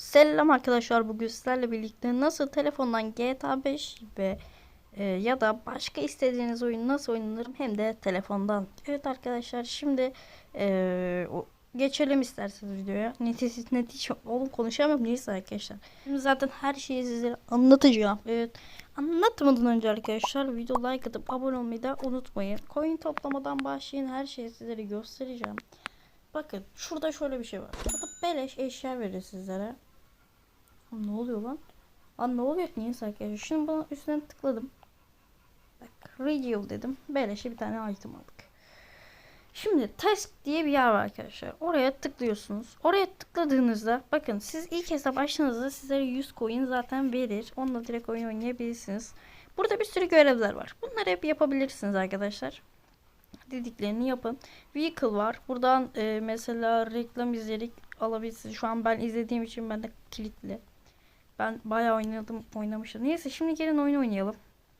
Selam arkadaşlar bugün sizlerle birlikte nasıl telefondan GTA 5 ve e, ya da başka istediğiniz oyun nasıl oynanır hem de telefondan. Evet arkadaşlar şimdi e, geçelim isterseniz videoya. Netiş, netiş oğlum konuşamam neyse arkadaşlar. Şimdi zaten her şeyi size anlatacağım. Evet anlatmadan önce arkadaşlar video like atıp abone olmayı da unutmayın. Coin toplamadan başlayın her şeyi sizlere göstereceğim. Bakın şurada şöyle bir şey var. Burada beleş eşya verir sizlere. Ne oluyor lan? Lan ne oluyor niyeyse arkadaşlar. Şimdi bunun üstüne tıkladım. Bak reveal dedim. Beleşe bir tane item aldık. Şimdi task diye bir yer var arkadaşlar. Oraya tıklıyorsunuz. Oraya tıkladığınızda bakın siz ilk hesap açtığınızda sizlere 100 coin zaten verir. Onunla direkt oyun oynayabilirsiniz. Burada bir sürü görevler var. Bunları hep yapabilirsiniz arkadaşlar dediklerini yapın. Vehicle var. Buradan e, mesela reklam izleyerek alabilirsiniz. Şu an ben izlediğim için ben de kilitli. Ben bayağı oynadım, oynamıştım. Neyse şimdi gelin oyun oynayalım.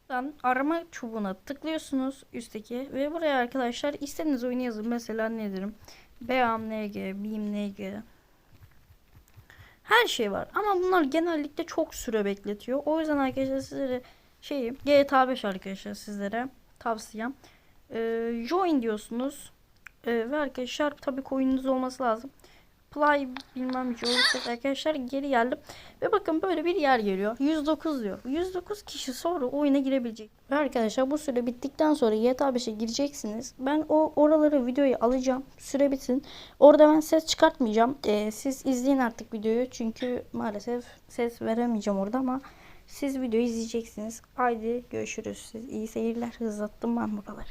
Buradan arama çubuğuna tıklıyorsunuz üstteki ve buraya arkadaşlar istediğiniz oyunu yazın. Mesela ne derim? BAMNG, BİMNG. Her şey var. Ama bunlar genellikle çok süre bekletiyor. O yüzden arkadaşlar sizlere şey GTA 5 arkadaşlar sizlere tavsiyem. Ee, join diyorsunuz. Ee, ve arkadaşlar tabii coin'iniz olması lazım. Play bilmem hiç olursa arkadaşlar geri geldim. Ve bakın böyle bir yer geliyor. 109 diyor. 109 kişi sonra oyuna girebilecek. Ve arkadaşlar bu süre bittikten sonra GTA 5'e gireceksiniz. Ben o oraları videoyu alacağım. Süre bitsin. Orada ben ses çıkartmayacağım. Ee, siz izleyin artık videoyu. Çünkü maalesef ses veremeyeceğim orada ama siz videoyu izleyeceksiniz. Haydi görüşürüz. Siz iyi seyirler. Hızlattım ben buraları.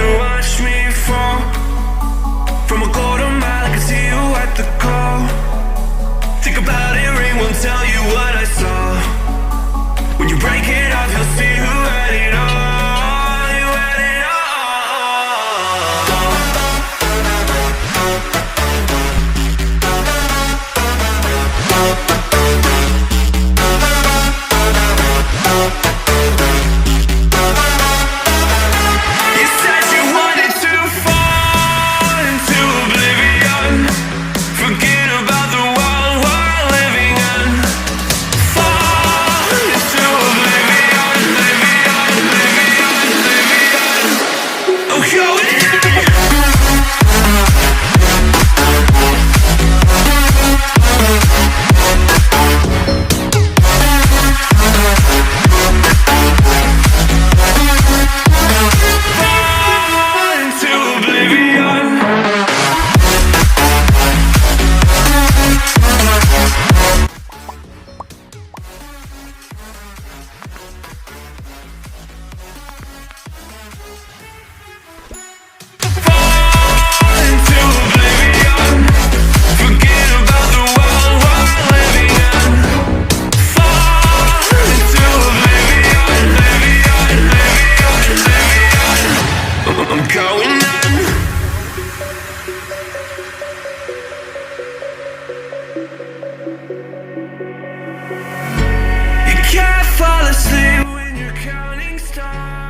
stars